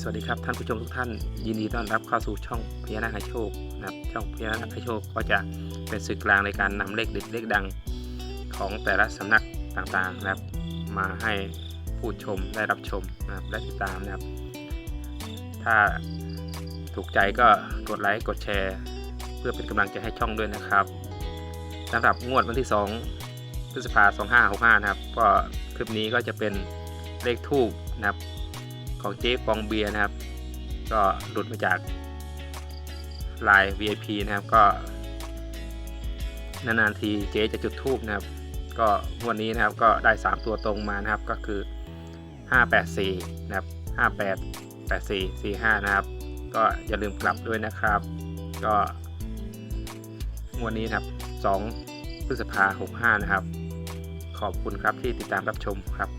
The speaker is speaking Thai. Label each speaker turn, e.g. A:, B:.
A: สวัสดีครับท่านผู้ชมทุกท่าน ยินดีต้อนรับเข้าสู่ช่องพญานาคให้โชคนะครับช่องพญานาคให้โชคก็จะเป็นสื่อกลางในการนำเลขเด็ดเลขดังของแต่ละสำนักต่างๆนะครับ มาให้ผู้ชมได้รับชมนะครับและติดตามนะครับ ถ้าถูกใจก็กดไลค์กดแชร์ เพื่อเป็นกำลังใจให้ช่องด้วยนะครับสำหรับงวดวันที่ 2 พฤษภาคม2565 นะครับ ก็คลิปนี้ก็จะเป็นเลขทูบนะครับ ของเจ๊ฟองเบียนะครับ ก็หลุดมาจากลาย VIP นะครับก็นานๆทีเจ๊จะจุดทูบนะครับ ก็วันนี้นะครับก็ได้ 3 ตัวตรงมานะครับก็คือ 584 นะครับ 58 84 45 นะครับ ก็อย่าลืมกลับด้วยนะครับ ก็งวดนี้นะครับ 2 พฤษภา65 นะครับ ขอบคุณครับที่ติดตามรับชมครับ